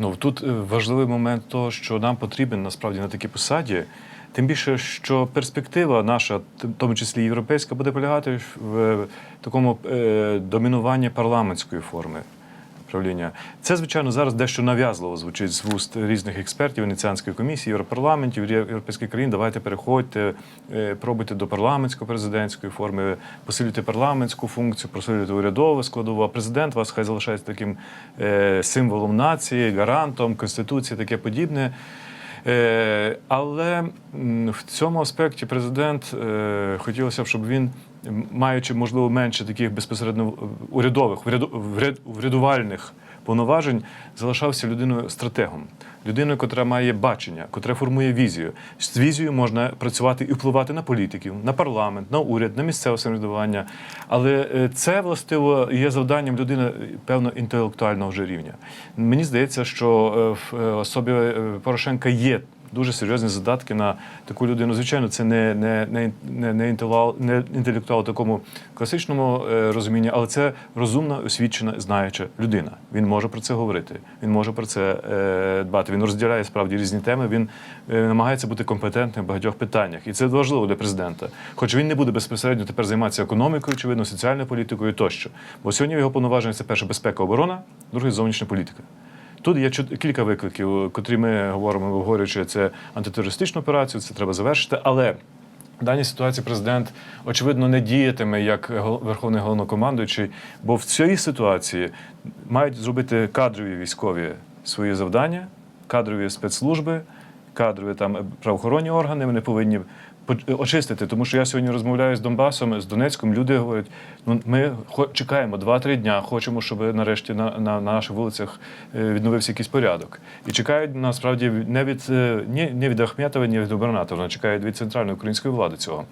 Ну тут е, важливий момент того, що нам потрібен насправді на такій посаді. Тим більше, що перспектива наша, в тому числі європейська, буде полягати в такому е, домінуванні парламентської форми правління. Це, звичайно, зараз дещо нав'язливо звучить з вуст різних експертів Венеціанської комісії, Європарламентів, європейських країн. Давайте переходьте, е, пробуйте до парламентсько-президентської форми, посилюйте парламентську функцію, посилюйте урядову складову. А президент вас хай залишається таким е, символом нації, гарантом конституції, таке подібне. Е, але в цьому аспекті президент е, хотілося б, щоб він, маючи можливо менше таких безпосередньо урядових, вряду- вряд- врядувальних повноважень, залишався людиною стратегом, людиною, яка має бачення, котра формує візію. З візією можна працювати і впливати на політиків, на парламент, на уряд, на місцеве самоврядування. Але е, це властиво є завданням людини е, певно інтелектуального вже рівня. Мені здається, що е, в особі Порошенка є. Дуже серйозні задатки на таку людину. Звичайно, це не, не, не, не, не, інтелектуал, не інтелектуал в такому класичному е, розумінні, але це розумна, освічена, знаюча людина. Він може про це говорити, він може про це е, дбати. Він розділяє справді різні теми. Він е, намагається бути компетентним в багатьох питаннях, і це важливо для президента. Хоч він не буде безпосередньо тепер займатися економікою, очевидно, соціальною політикою тощо. Бо сьогодні його повноваження це перше безпека, оборона, друге зовнішня політика. Тут є кілька викликів, котрі ми говоримо, обговорюючи це антитерористичну операцію, це треба завершити. Але в даній ситуації президент очевидно не діятиме як верховний головнокомандуючий, бо в цій ситуації мають зробити кадрові військові свої завдання, кадрові спецслужби, кадрові там правоохоронні органи. Вони повинні по- очистити. Тому що я сьогодні розмовляю з Донбасом, з Донецьком. Люди говорять: ну ми чекаємо 2-3 дня, хочемо, щоб нарешті на, на, на наших вулицях е, відновився якийсь порядок. І чекають насправді не від е, ні, не від Ахметова, ні від губернатора, чекають від центральної української влади цього.